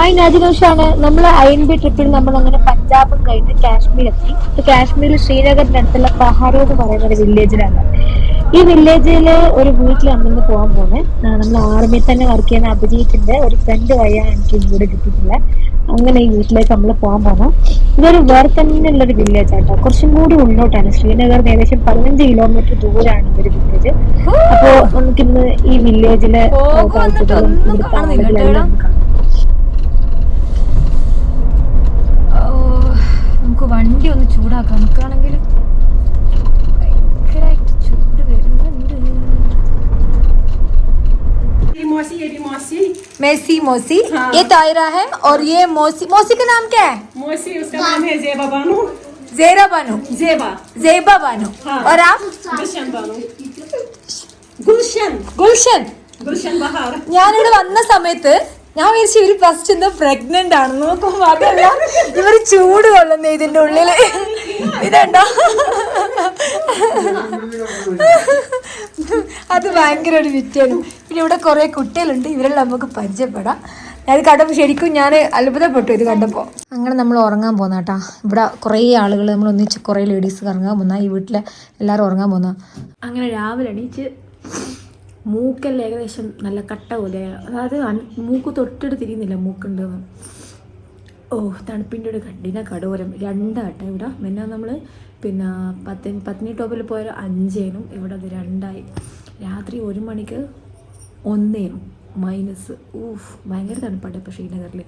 Hi നാജിനോഷാണ് നമ്മൾ I N B ട്രിപ്പിൽ നമ്മൾ അങ്ങനെ പഞ്ചാബും കഴിഞ്ഞ് കാശ്മീർ എത്തി ഇപ്പൊ കാശ്മീരിൽ ശ്രീനഗറിന്റെ അടുത്തുള്ള പഹാരോ എന്ന് പറയുന്ന ഒരു വില്ലേജിലാണ്. ഈ വില്ലേജിൽ ഒരു വീട്ടിൽ അമ്മന്ന് പോകാൻ പോകുന്നത് നമ്മൾ ആർമിയിൽ തന്നെ വർക്ക് ചെയ്യുന്ന അഭിജിത്തിന്റെ ഒരു ഫ്രണ്ട് വഴിയാണ് എനിക്ക് ഈ വീട് കിട്ടിയിട്ടില്ല അങ്ങനെ ഈ വീട്ടിലേക്ക് നമ്മൾ പോകാൻ പോകണം ഇതൊരു വേറെ തന്നെയുള്ള ഒരു വില്ലേജ് ആട്ടോ കുറച്ചും കൂടി ഉള്ളോട്ടാണ്. ശ്രീനഗർ ഏകദേശം പതിനഞ്ച് കിലോമീറ്റർ ദൂരാണ് ഈ ഒരു വില്ലേജ്. അപ്പോ നമുക്കിന്ന് ഈ വില്ലേജിലെ ഇവിടുത്തെ ആളുകളെല്ലാം ഒന്ന് കാണാം നമുക്ക് വണ്ടി ഒന്ന് ചൂടാക്കാം നമുക്കാണെങ്കിൽ ഭയങ്കരമായിട്ട് ചൂട് വരുന്നുണ്ട് ये मौसी ये भी मौसी मेसी मौसी ये तायरा है और ये मौसी मौसी का नाम क्या है मौसी उसका नाम है जेबा बानो जेरा बानो जेबा जेबा बानो हाँ। और आप गुलशन बानो गुलशन ഗുൽഷൻ गुलशन बहार ഞാനിവിടെ വന്ന സമയത്ത് ഞാൻ വിചാരിച്ചു ഇവർ ഫസ്റ്റ് എന്താ പ്രഗ്നന്റ് ആണ്. നോക്കുമ്പോ അതല്ല ഇവർ ചൂട് കൊള്ളുന്ന ഇതിന്റെ ഉള്ളിൽ. ഇതുണ്ടോ അത് ഭയങ്കര ഒരു വിറ്റാണ് പിന്നെ ഇവിടെ കുറെ കുട്ടികളുണ്ട്. ഇവരെല്ലാം നമുക്ക് പരിചയപ്പെടാം. ഞാൻ കണ്ടപ്പോൾ ശരിക്കും ഞാൻ അത്ഭുതപ്പെട്ടു ഇത് കണ്ടപ്പോൾ അങ്ങനെ നമ്മൾ ഉറങ്ങാൻ പോകുന്ന കേട്ടാ. ഇവിടെ കുറേ ആളുകൾ നമ്മൾ ഒന്നിച്ച് കുറേ ലേഡീസ് ഇറങ്ങാൻ പോകുന്ന. ഈ വീട്ടിലെ എല്ലാവരും ഉറങ്ങാൻ പോകുന്ന. അങ്ങനെ രാവിലെ എണീച്ച് മൂക്കെല്ലാം ഏകദേശം നല്ല കട്ട പോലെ. അതായത് മൂക്ക് തൊട്ടിട്ട് തിരിയുന്നില്ല മൂക്കുണ്ടെന്ന്. ഓ തണുപ്പിന്റെ ഒരു കണ്ടിന കടോരം രണ്ടാട്ടെ ഇവിടെ. പിന്നെ നമ്മൾ പിന്നെ പത്ത് പത്തിനി ടോപ്പിൽ പോയ അഞ്ചേനും ഇവിടെ അത് രണ്ടായി. രാത്രി ഒരു മണിക്ക് ഒന്നേനും. മൈനസ്. ഊഫ് ഭയങ്കര തണുപ്പാട്ടെ ഇപ്പോൾ ശ്രീനഗറിൽ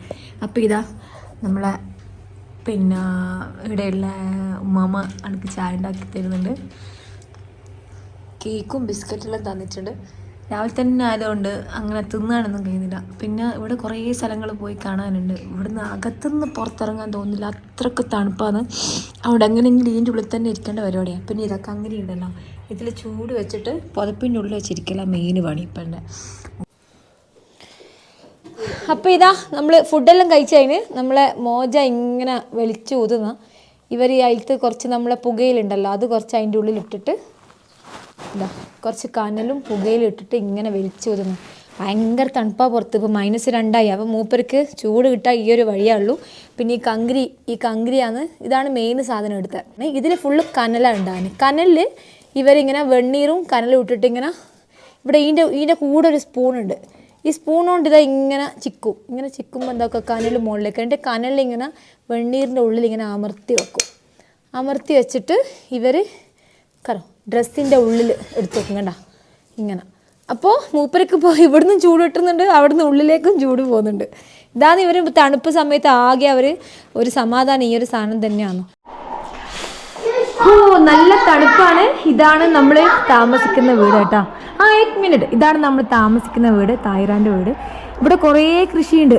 അപ്പോൾ ഇതാ നമ്മളെ പിന്നെ ഇവിടെയുള്ള ഉമ്മാമ എനിക്ക് ചായ ഉണ്ടാക്കി തരുന്നുണ്ട്. കേക്കും ബിസ്ക്കറ്റെല്ലാം തന്നിട്ടുണ്ട്. രാവിലെ തന്നെ ആയതുകൊണ്ട് അങ്ങനെ തിന്നാനൊന്നും കഴിയുന്നില്ല. പിന്നെ ഇവിടെ കുറേ സ്ഥലങ്ങൾ പോയി കാണാനുണ്ട്. ഇവിടുന്ന് അകത്തുനിന്ന് പുറത്തിറങ്ങാൻ തോന്നുന്നില്ല. അത്രയ്ക്ക് തണുപ്പാണ്. അവിടെ എങ്ങനെയെങ്കിലും ഇതിന്റെ ഉള്ളിൽ തന്നെ ഇരിക്കേണ്ട പരിപാടിയാണ് പിന്നെ ഇതൊക്കെ അങ്ങനെ ഉണ്ടല്ലോ. ഇതിൽ ചൂട് വെച്ചിട്ട് പുതപ്പിന്റെ ഉള്ളിൽ വെച്ചിരിക്കല മെയിൻ പണി ഇപ്പം അപ്പോൾ ഇതാ നമ്മൾ ഫുഡെല്ലാം കഴിച്ചു കഴിഞ്ഞ് നമ്മളെ മോജ ഇങ്ങനെ വെളിച്ചു ഊതുന്ന ഇവർ ഈ അയിലത്ത് കുറച്ച് നമ്മളെ പുകയിലുണ്ടല്ലോ അത് കുറച്ച് അതിന്റെ ഉള്ളിൽ ഇട്ടിട്ട് ഇതാ കുറച്ച് കനലും പുകയിലും ഇട്ടിട്ട് ഇങ്ങനെ വലിച്ചു ഒതുങ്ങും ഭയങ്കര തണുപ്പാ പുറത്ത് ഇപ്പോൾ മൈനസ് രണ്ടായി. അപ്പോൾ മൂപ്പർക്ക് ചൂട് കിട്ടാൻ ഈ ഒരു വഴിയേ ഉള്ളൂ. പിന്നെ ഈ കങ്കരി ഈ കങ്കരിയാണ് ഇതാണ് മെയിൻ സാധനം എടുത്തത്. ഇതിൽ ഫുള്ള് കനലാണ് ഉണ്ടാകുന്നത് കനലിൽ ഇവരിങ്ങനെ വെണ്ണീറും കനലും ഇട്ടിട്ട് ഇങ്ങനെ ഇവിടെ ഇതിന്റെ ഇതിന്റെ കൂടെ ഒരു സ്പൂണുണ്ട് ഈ സ്പൂൺ കൊണ്ട് ഇതാ ഇങ്ങനെ ചിക്കും. ഇങ്ങനെ ചിക്കുമ്പോൾ എന്തൊക്കെ കനൽ മുകളിലേക്ക്. എന്റെ കനലിൽ ഇങ്ങനെ വെണ്ണീറിന്റെ ഉള്ളിൽ ഇങ്ങനെ അമർത്തി വെക്കും. അമർത്തി വെച്ചിട്ട് ഇവർ കറോ ഡ്രസ്സിന്റെ ഉള്ളിൽ എടുത്തു വെക്കും കണ്ട? ഇങ്ങനെ. അപ്പോൾ മൂപ്പരക്ക് ഇപ്പോൾ ഇവിടുന്ന് ചൂട് കിട്ടുന്നുണ്ട് അവിടുന്ന് ഉള്ളിലേക്കും ചൂട് പോകുന്നുണ്ട്. ഇതാണ് ഇവർ തണുപ്പ് സമയത്ത് ആകെ അവർ ഒരു സമാധാനം ഈ ഒരു സാധനം തന്നെയാണ് ഓ നല്ല തണുപ്പാണ്. ഇതാണ് നമ്മൾ താമസിക്കുന്ന വീട് കേട്ടോ. ആ എയ്റ്റ് മിനിറ്റ്. ഇതാണ് നമ്മൾ താമസിക്കുന്ന വീട് തായ്രാന്റെ വീട്. ഇവിടെ കുറേ കൃഷിയുണ്ട്.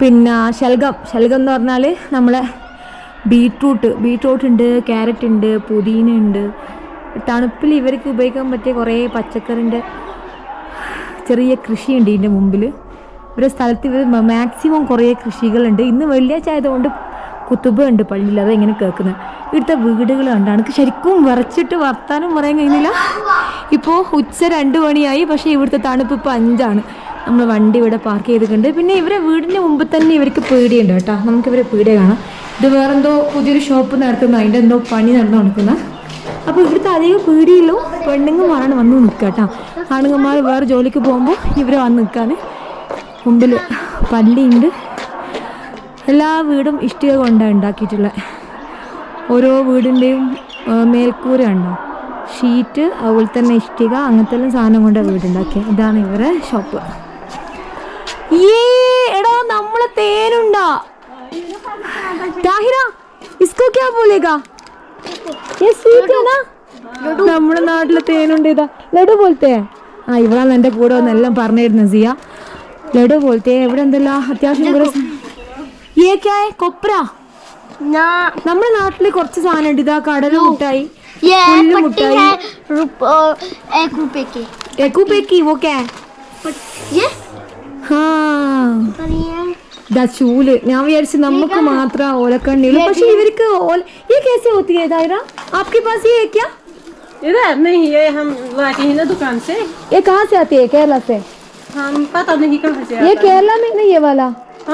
പിന്നെ ശൽഗം. ശൽഗം എന്ന് പറഞ്ഞാൽ നമ്മളെ ബീട്രൂട്ട് ബീട്രൂട്ട് ഉണ്ട് ക്യാരറ്റ് ഉണ്ട് പുതിന ഉണ്ട് തണുപ്പിൽ ഇവർക്ക് ഉപയോഗിക്കാൻ പറ്റിയ കുറേ പച്ചക്കറിന്റെ ചെറിയ കൃഷിയുണ്ട് ഇതിന്റെ മുമ്പിൽ. ഒരു സ്ഥലത്ത് ഇവർ മാക്സിമം കുറേ കൃഷികളുണ്ട്. ഇന്ന് വെള്ളിയാഴ്ച ആയതുകൊണ്ട് കുത്തുബ ഉണ്ട് പള്ളിയിൽ അത് എങ്ങനെ കേൾക്കുന്നത് ഇവിടുത്തെ വീടുകൾ കണ്ടാണ്. ശരിക്കും വിറച്ചിട്ട് വർത്താനം പറയാൻ കഴിയുന്നില്ല. ഇപ്പോൾ ഉച്ച രണ്ട് മണിയായി പക്ഷേ ഇവിടുത്തെ തണുപ്പ് ഇപ്പോൾ അഞ്ചാണ്. നമ്മൾ വണ്ടി ഇവിടെ പാർക്ക് ചെയ്തിട്ടുണ്ട്. പിന്നെ ഇവരെ വീടിന്റെ മുമ്പ് തന്നെ ഇവർക്ക് പീടിയുണ്ട് കേട്ടോ. നമുക്ക് ഇവരെ പീടിയ കാണാം. ഇത് വേറെന്തോ പുതിയൊരു ഷോപ്പ് നടത്തുന്ന അതിന്റെ എന്തോ പണി നടന്നു നടക്കുന്ന. അപ്പോൾ ഇവിടുത്തെ അധികം പീടിയിലും പെണ്ണുങ്ങന്മാരാണ് വന്ന് നിൽക്കുക കേട്ടോ. ആണുങ്ങന്മാർ വേറെ ജോലിക്ക് പോകുമ്പോൾ ഇവർ വന്ന് നിൽക്കാൻ മുമ്പിൽ പള്ളിയുണ്ട്. എല്ലാ വീടും ഇഷ്ടിക കൊണ്ടാണ് ഉണ്ടാക്കിയിട്ടുള്ളത് ഓരോ വീടിന്റെയും മേൽക്കൂര ഉണ്ടോ? ഷീറ്റ് അതുപോലെ തന്നെ ഇഷ്ടിക അങ്ങനത്തെ എല്ലാം സാധനം കൊണ്ടാണ് വീടുണ്ടാക്കിയത് ഇതാണ് ഇവരെ ഷോപ്പ് ഏ എടാ നമ്മളെ തേനുണ്ടാ താഹിര ഇസ്കോ ക്യാ ബോലേഗാ ये sweet है ना നമ്മുടെ നാട്ടിലെ തേനുണ്ട് ഇതാ ലഡു പോലത്തെ ആ ഇവളാണ് എൻ്റെ കൂടെ വന്ന് എല്ലാം പറഞ്ഞിരുന്നു സിയ ലഡു പോലത്തെ ഇവിടെ എന്തെല്ലാം അത്യാവശ്യം കുറെ സാ- ये क्या है കൊപ്ര ना നമ്മുടെ നാട്ടില് കുറച്ച് സാധനം ഉണ്ട് ഇതാ കടല മുട്ടായി ये फुल्ल पट्टी मिठाई। है ചൂല് ഞാൻ വിചാരിച്ചു നമുക്ക് മാത്രം ഓലക്കണ്ണിയുള്ളൂ പക്ഷെ ഇവർക്ക് ഓല ये कैसे होती है दायरा आपके पास ये है क्या इधर नहीं ये हम लाके हैं ना दुकान से ये कहाँ से आती है केरला से हम पता नहीं कहाँ से ये केरला में नहीं ये वाला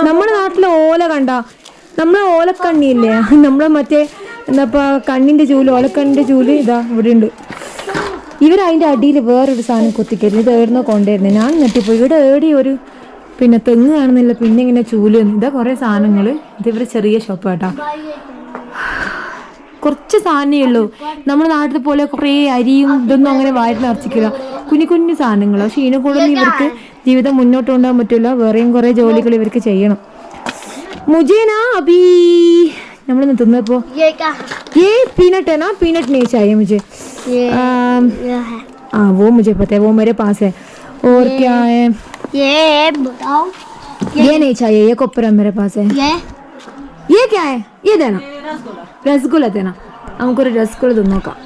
നമ്മുടെ നാട്ടിലെ ഓല കണ്ട നമ്മളെ ഓലക്കണ്ണിയില്ലേ നമ്മളെ മറ്റേ എന്താ കണ്ണിന്റെ ചൂല് ഓലക്കണ്ണിന്റെ ചൂല് ഇതാ ഇവിടെ ഉണ്ട് ഇവർ അതിന്റെ അടിയിൽ വേറൊരു സാധനം കൊത്തിക്കരുത് ഇത് എവിടുന്നോ കൊണ്ടുവരുന്നത് ഞാൻ നെട്ടിപ്പോയി ഇവിടെ ഏടി ഒരു പിന്നെ തെങ്ങ് കാണുന്നില്ല പിന്നെ ഇങ്ങനെ ചൂല് ഇതാ കുറെ സാധനങ്ങൾ ഇത് ഇവരെ ചെറിയ ഷോപ്പ് കേട്ടോ കുറച്ച് സാധനമേ ഉള്ളൂ നമ്മുടെ നാട്ടിൽ പോലെ കുറേ അരിയും ഇതൊന്നും അങ്ങനെ വാരി നിറച്ചിക്കില്ല കുഞ്ഞു കുഞ്ഞു സാധനങ്ങൾ പക്ഷെ ഇതിനെ കൂടെ ഇവർക്ക് ജീവിതം മുന്നോട്ട് കൊണ്ടുപോകാൻ പറ്റില്ല വേറെയും കുറേ ജോലികൾ ഇവർക്ക് ചെയ്യണം മുജേന അബി നമ്മളിന്ന് തിന്നപ്പോ ये क्या ये पीनट है ना पीनट नहीं चाहिए मुझे ये अम, ये है हाँ वो मुझे पता है वो मेरे पास है और क्या है ये बताओ ये नहीं चाहिए ये कोपरा मेरे पास है ये ये क्या है ये देना रसगुल्ला देना നമുക്കൊരു രസഗുള്ള തിന്നോക്കാം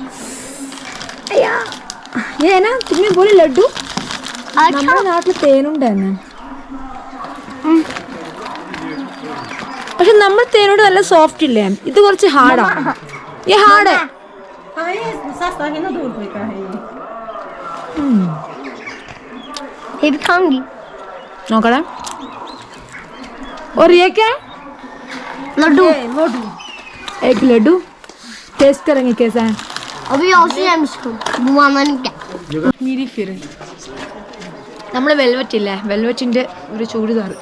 അയ്യാ ये है ना तुमने बोले लड्डू अच्छा നമ്മുടെ നാട്ടിൽ തേനുണ്ട് തന്നെ പക്ഷെ നമ്മൾ തേനോട് നല്ല സോഫ്റ്റ് ഇല്ലേ ഇത് കുറച്ച് ഹാർഡാണ് ഈ ഹാർഡ് हाँ ये सस्ता है ना दो रुपए का है ये ये भी खाऊंगी നോക്കണേ और ये क्या है लड्डू एक लड्डू टेस्ट करेंगे कैसा है अभी औसी है इसको घुमाना नहीं क्या മീരി ഫിർ നമ്മൾ വെൽവെറ്റ് ഇല്ലേ വെൽവെറ്റിൻ്റെ ഒരു ചൂടുതാറ്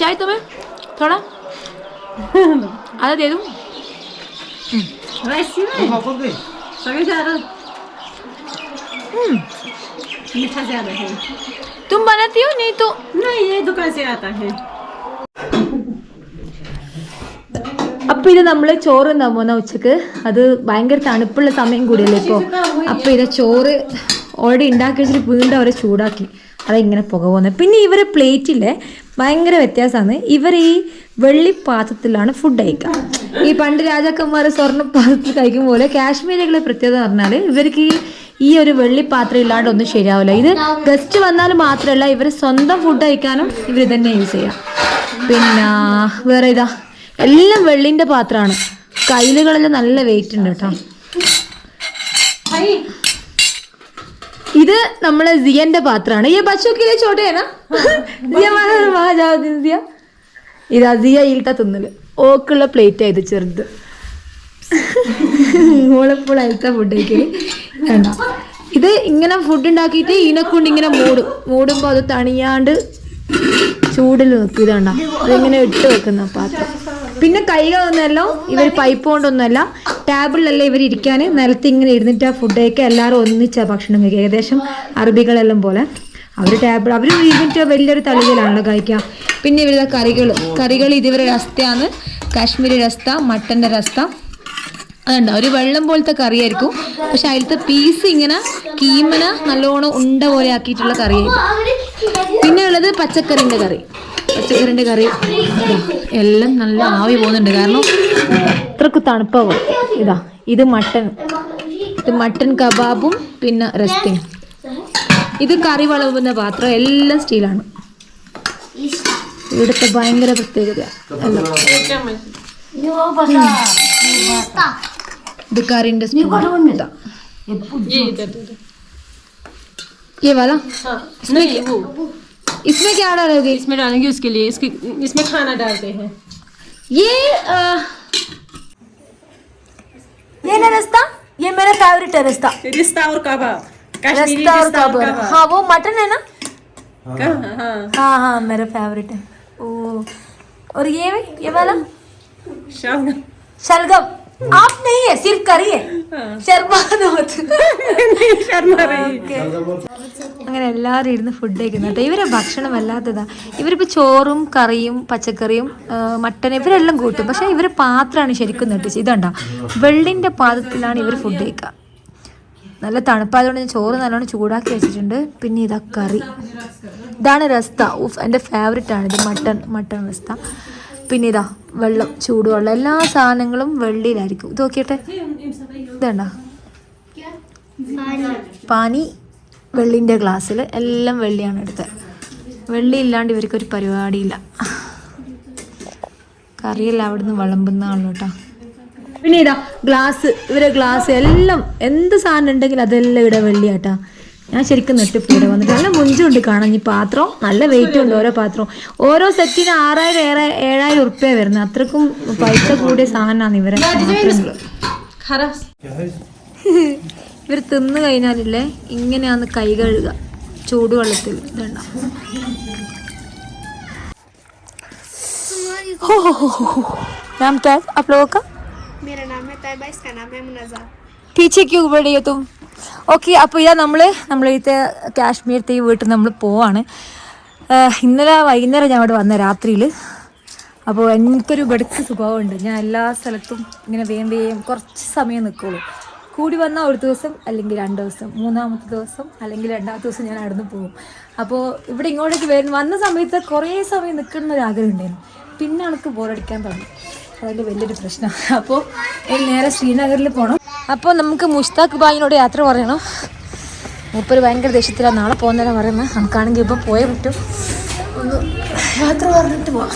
ചായ തമേ തോടാ അത് തരും वैसी में सभी ज्यादा मीठा ज्यादा है तुम बनाती हो नहीं तो नहीं ये दुकान से आता है അപ്പൊ ഇത് നമ്മൾ ചോറ് എന്താ പോകുന്ന ഉച്ചക്ക് അത് ഭയങ്കര തണുപ്പുള്ള സമയം കൂടിയല്ലേ ഇപ്പോൾ അപ്പൊ ഇത് ചോറ് ഓൾറെഡി ഉണ്ടാക്കി വെച്ചിട്ട് വീണ്ടും അവരെ ചൂടാക്കി അതിങ്ങനെ പുക പോകുന്നത് പിന്നെ ഇവരെ പ്ലേറ്റില്ലേ ഭയങ്കര വ്യത്യാസമാണ് ഇവർ ഈ വെള്ളി പാത്രത്തിലാണ് ഫുഡ് കഴിക്കുക ഈ പണ്ട് രാജാക്കന്മാർ സ്വർണ്ണ പാത്രത്തിൽ കഴിക്കും പോലെ കാശ്മീരികളെ പ്രത്യേകത പറഞ്ഞാൽ ഇവർക്ക് ഈ ഈ ഒരു വെള്ളി പാത്രം ഇല്ലാണ്ട് ഒന്നും ശരിയാവില്ല. ഇത് ഗസ്റ്റ് വന്നാൽ മാത്രമല്ല ഇവർ സ്വന്തം ഫുഡ് കഴിക്കാനും ഇവർ തന്നെ യൂസ് ചെയ്യാം. പിന്നെ വേറെ ഇതാ. എല്ലാം വെള്ളിന്റെ പാത്രമാണ്. കയ്യിലുകളെല്ലാം നല്ല വെയിറ്റ് ഉണ്ട് കേട്ടോ. ഇത് നമ്മളെ സിയന്റെ പാത്രമാണ്. ഈ ബച്ചോക്കിലെ ചോട്ടേനാ ഇത് അസിയ ഇൽട്ട തിന്നൽ. ഓക്കുള്ള പ്ലേറ്റ് ആയത് ചെറുത്. ഓളെപ്പോൾ അയൽത്ത ഫുഡ് കഴിക്കൽ. ഇത് ഇങ്ങനെ ഫുഡ് ഉണ്ടാക്കിയിട്ട് ഇതിനെക്കൊണ്ട് ഇങ്ങനെ മൂടും. മൂടുമ്പോ അത് തണിയാണ്ട് ചൂടിൽ നിൽക്കും ഇതാണ്ട അതിങ്ങനെ ഇട്ട് വെക്കുന്ന പാത്രം. പിന്നെ കൈകളൊന്നുമല്ല ഇവർ പൈപ്പ് കൊണ്ടൊന്നുമല്ല ടേബിളിലല്ല ഇവർ ഇരിക്കാൻ നിലത്ത് ഇങ്ങനെ ഇരുന്നിട്ട് ആ ഫുഡ് എല്ലാവരും ഒന്നിച്ചാ ഭക്ഷണം കഴിക്കുക. ഏകദേശം അറബികളെല്ലാം പോലെ. അവർ ടേബിൾ അവർ ഇരുന്നിട്ട് വലിയൊരു തളികയിലാണല്ലോ കഴിക്കുക. പിന്നെ ഇവരുടെ കറികൾ കറികൾ ഇതിവരെ രസ്തയാണ് കാശ്മീരി രസ്ത മട്ടന്റെ രസ്ത അതുണ്ട്. ഒരു വെള്ളം പോലത്തെ കറിയായിരിക്കും. പക്ഷെ അതിലത്തെ പീസ് ഇങ്ങനെ കീമന നല്ലോണം ഉണ്ട പോലെ ആക്കിയിട്ടുള്ള കറിയായിരിക്കും. പിന്നെ ഉള്ളത് പച്ചക്കറിന്റെ കറി. പച്ചക്കറിന്റെ കറി. എല്ലാം നല്ല ആവി പോകുന്നുണ്ട്. കാരണം അത്രയ്ക്ക് തണുപ്പാവും. ഇതാ ഇത് മട്ടൻ. ഇത് മട്ടൻ കബാബും പിന്നെ റെസ്റ്റിങ് ഇത് കറി വളവുന്ന പാത്രം എല്ലാം സ്റ്റീലാണ്. ഇവിടുത്തെ ഭയങ്കര പ്രത്യേകത द कार ये वाला। हाँ। इसमें वो। इसमें क्या डालोगे? इसमें डालेंगे उसके लिए। इसके इसमें खाना डालते हैं। ये आ, ये ना ये मेरा फेवरेट है रिश्ता रिश्ता और कबाब और कबाब हाँ वो मटन है ना? हाँ। हाँ हाँ।, हाँ, हाँ मेरा फेवरेट है। ओ और ये ये वाला? शलगम। शलगम। आप नहीं है सिर्फ करी है शर्मा नहीं शर्मा रही അങ്ങനെ എല്ലാവരും ഇരുന്ന് ഫുഡ് കഴിക്കുന്നു കേട്ടോ ഇവരെ ഭക്ഷണം വല്ലാത്തതാ ഇവരിപ്പോൾ ചോറും കറിയും പച്ചക്കറിയും ആ, മട്ടൻ ഇവരെല്ലാം കൂട്ടും പക്ഷേ ഇവർ പാത്രമാണ് ശരിക്കും നെട്ടിച്ച് ഇതുണ്ടോ വെള്ളിൻ്റെ പാത്രത്തിലാണ് ഇവർ ഫുഡ് കഴിക്കുക നല്ല തണുപ്പായതുകൊണ്ട് ഞാൻ ചോറ് നല്ലോണം ചൂടാക്കി വെച്ചിട്ടുണ്ട് പിന്നെ ഇതാ കറി ഇതാണ് രസ്ത ഉഫ് എൻ്റെ ഫേവററ്റ് ആണ് ഇത് മട്ടൺ മട്ടൺ രസ്ത പിന്നെ ഇതാ വെള്ളം ചൂടുവെള്ളം എല്ലാ സാധനങ്ങളും വെള്ളിയിലായിരിക്കും. ഇത് നോക്കിയട്ടെ. ഇതുണ്ടോ. പാനി വെള്ളിന്റെ ഗ്ലാസ്സിൽ എല്ലാം വെള്ളിയാണ് എടുത്തത് വെള്ളി ഇല്ലാണ്ട് ഇവർക്കൊരു പരിപാടിയില്ല. കറിയെല്ലാം അവിടുന്ന് വിളമ്പുന്നതാണല്ലോ കേട്ടോ പിന്നെ ഇതാ ഗ്ലാസ് ഇവരെ ഗ്ലാസ് എല്ലാം എന്ത് സാധനം ഉണ്ടെങ്കിലും അതെല്ലാം ഇവിടെ വെള്ളിയാട്ടാ. ഞാൻ ശരിക്കും നെട്ടിപ്പ് ഇവിടെ വന്നിട്ട് നല്ല മുഞ്ചുണ്ട് കാണാൻ ഈ പാത്രം നല്ല വെയിറ്റ് ഉണ്ട് ഓരോ പാത്രം ഓരോ സെറ്റിന് ആറായിരം ഏറെ ഏഴായിരം ഉറുപ്പ്യ വരുന്നത് അത്രക്കും പൈസ കൂടിയ സാധനമാണ് ഇവരെ പാത്രങ്ങള്. खरस ഇവർ തിന്നു കഴിഞ്ഞാലില്ലേ ഇങ്ങനെയാണ് കൈ കഴുകുക ചൂടുവെള്ളത്തിൽ ഇതുണ്ട नाम क्या है आप लोगों का मेरा नाम है तैयबा इसका नाम है मुनजा പീച്ചെ ക്യൂ ബടി തും ഓക്കെ അപ്പോൾ ഇതാ നമ്മൾ നമ്മളിത്തെ കാശ്മീരത്തെ ഈ വീട്ടിൽ നമ്മൾ പോവാണ്. ഇന്നലെ വൈകുന്നേരം ഞാൻ അവിടെ വന്ന രാത്രിയിൽ അപ്പോൾ എനിക്കൊരു വെടുക്ക് സ്വഭാവമുണ്ട്. ഞാൻ എല്ലാ സ്ഥലത്തും ഇങ്ങനെ വേം വേം കുറച്ച് സമയം നിൽക്കുള്ളൂ കൂടി വന്നാൽ ഒരു ദിവസം അല്ലെങ്കിൽ രണ്ട് ദിവസം മൂന്നാമത്തെ ദിവസം അല്ലെങ്കിൽ രണ്ടാമത്തെ ദിവസം ഞാൻ നടന്നു പോകും. അപ്പോൾ ഇവിടെ ഇങ്ങോട്ടേക്ക് വരുന്ന വന്ന സമയത്ത് കുറേ സമയം നിൽക്കുന്ന ഒരു ആഗ്രഹം ഉണ്ടായിരുന്നു. പിന്നെ എനിക്ക് ബോറടിക്കാൻ തുടങ്ങി. അതൊരു വലിയൊരു പ്രശ്നമാണ് അപ്പോൾ നേരെ ശ്രീനഗറിൽ പോകണം അപ്പോൾ നമുക്ക് മുഷ്താഖ് ബായിനോട് യാത്ര പറയണം മൂപ്പര് ഭയങ്കര ദേഷ്യത്തിലാണ് നാളെ പോകുന്നതിനാ പറയുന്നത് നമുക്കാണെങ്കിൽ ഇപ്പം പോയേ പറ്റും ഒന്ന് യാത്ര പറഞ്ഞിട്ട് പോവാം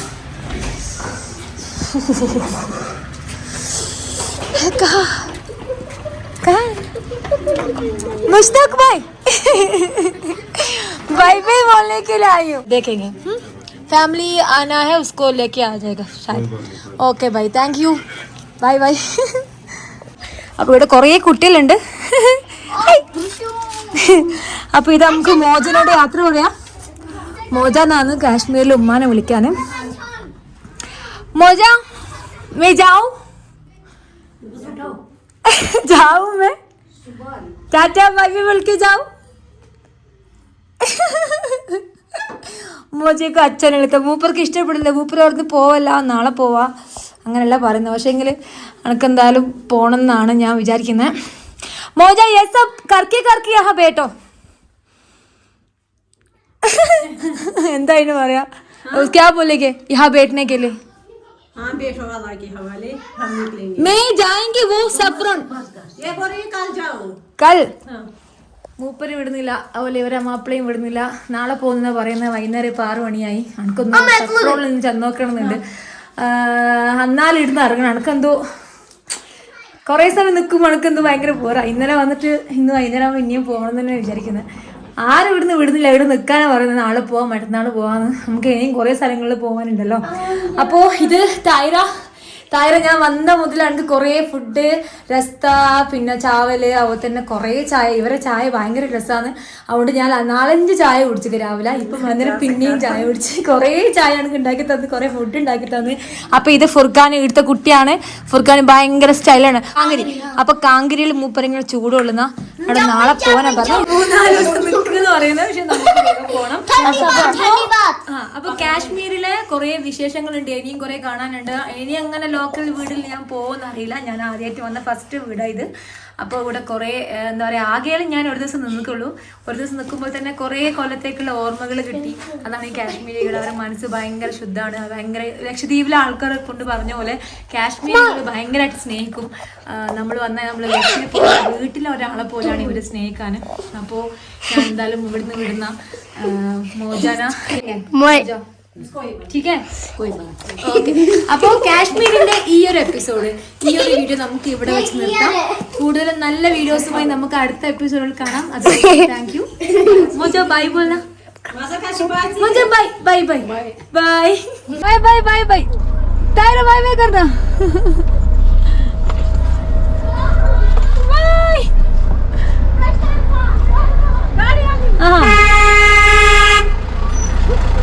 कहा कहा मुश्ताक भाई भाई भाई बोलने के लिए आई हूँ देखेंगे फैमिली आना है उसको लेके आ जाएगा शायद okay bye thank you bye bye അപ്പൊ ഇവിടെ കുറേ കുട്ടികളുണ്ട്. അപ്പോൾ ഇത് നമുക്ക് മോജനോട് യാത്ര പറയാം. മോജ എന്നാണ് കാശ്മീരിൽ ഉമ്മാനെ വിളിക്കാൻ മോജ മേ ജാവു. ജാവു മേ. ടാറ്റ ബാബി വിളിക്കു ജാവു. മോജയ്ക്ക് അച്ഛനെടുത്ത മൂപ്പർക്ക് ഇഷ്ടപ്പെടില്ല. മൂപ്പർ അവിടുന്ന് പോവല്ല നാളെ പോവാ. അങ്ങനെയല്ല പറയുന്നത്. പക്ഷേ എങ്കിൽ പക്ഷേങ്കിൽ പോകണം എന്നാണ് ഞാൻ വിചാരിക്കുന്നത് മോജ യെസ് കർക്കി കർക്കി ആഹ ബേട്ടോ. എന്തായാലും പറയാ? ക്യാ മൂപ്പര് വിടുന്നില്ല. അതുപോലെ ഇവരെ മാപ്പിളയും വിടുന്നില്ല. നാളെ പോകുന്ന പറയുന്ന. വൈകുന്നേരം ഇപ്പൊ ആറു മണിയായി. എനിക്കൊന്നും ചെന്നോക്കണമെന്നുണ്ട് നോക്കണമെന്നുണ്ട് അന്നാലിടുന്ന് ഇറങ്ങണം. എനിക്കെന്തോ കുറേ സമയം നിൽക്കുമ്പോൾ എനിക്കെന്തോ ഭയങ്കര പോരാ ഇന്നലെ വന്നിട്ട് ഇന്ന് വൈകുന്നേരം ഇനിയും പോകണം തന്നെ വിചാരിക്കുന്നത് ആരും ഇവിടുന്ന് വിടുന്നില്ല. ഇവിടെ നിൽക്കാനാണ് പറയുന്നത് നാളെ പോവാം മറ്റന്നാൾ പോവാന്ന്. നമുക്ക് ഇനിയും കുറേ സ്ഥലങ്ങളിൽ പോകാനുണ്ടല്ലോ അപ്പോൾ ഇത് ടൈറ തായര ഞാൻ വന്ന എനിക്ക് കുറേ ഫുഡ് രസ്ത പിന്നെ ചാവൽ അതുപോലെ തന്നെ കുറേ ചായ. ഇവരെ ചായ ഭയങ്കര രസമാണ് അതുകൊണ്ട് ഞാൻ നാലഞ്ച് ചായ കുടിച്ചു രാവിലെ. ഇപ്പം അന്നേരം പിന്നെയും ചായ കുടിച്ച് കുറേ ചായ എനിക്ക് ഉണ്ടാക്കി തന്ന് കുറേ ഫുഡ് ഉണ്ടാക്കി തന്ന്. അപ്പം ഇത് ഫുർഖാൻ ഇവിടുത്തെ കുട്ടിയാണ്. ഫുർഖാൻ ഭയങ്കര സ്റ്റൈലാണ്. കാങ്കിരി അപ്പം കാങ്കിരിയിൽ മൂപ്പരങ്ങൾ ചൂടുകൊള്ളുന്ന അവിടെ നാളെ പോകാനാ പറഞ്ഞു. മൂന്നാൽ ദിവസം നിൽക്കുന്നു പറയുന്നത്. ആ അപ്പൊ കാശ്മീരിലെ കുറെ വിശേഷങ്ങളുണ്ട്. ഇനിയും കുറെ കാണാനുണ്ട്. ഇനി അങ്ങനെ ലോക്കൽ വീടിൽ ഞാൻ പോകുമെന്ന് അറിയില്ല. ഞാൻ ആദ്യമായിട്ട് വന്ന ഫസ്റ്റ് വീടാ ഇത്. അപ്പോൾ ഇവിടെ കുറേ എന്താ പറയുക ആകെയാലും ഞാൻ ഒരു ദിവസം നിൽക്കുള്ളൂ. ഒരു ദിവസം നിൽക്കുമ്പോൾ തന്നെ കുറേ കൊല്ലത്തേക്കുള്ള ഓർമ്മകൾ കിട്ടി. അതാണ് ഈ കാശ്മീരികൾ. അവരുടെ മനസ്സ് ഭയങ്കര ശുദ്ധമാണ്. ഭയങ്കര ലക്ഷദ്വീപിലെ ആൾക്കാരെ കൊണ്ട് പറഞ്ഞ പോലെ കാശ്മീരികൾ ഭയങ്കരമായിട്ട് സ്നേഹിക്കും. നമ്മൾ വന്ന നമ്മൾ വീട്ടിലെ ഒരാളെ പോലെയാണ് ഇവർ സ്നേഹിക്കാൻ അപ്പോൾ ഞാൻ എന്തായാലും ഇവിടുന്ന് വിടുന്ന മോജാന. അപ്പോ കാശ്മീരിന്റെ ഈ ഒരു എപ്പിസോഡ് ഈ ഒരു വീഡിയോ നമുക്ക് ഇവിടെ വെച്ച് നിർത്താം. കൂടുതൽ നല്ല വീഡിയോസുമായി നമുക്ക് അടുത്ത എപ്പിസോഡിൽ കാണാം. അത് thank you Mojo bye Bola. Mojo bye bye bye bye bye bye bye bye bye Tara bye bye करना बाय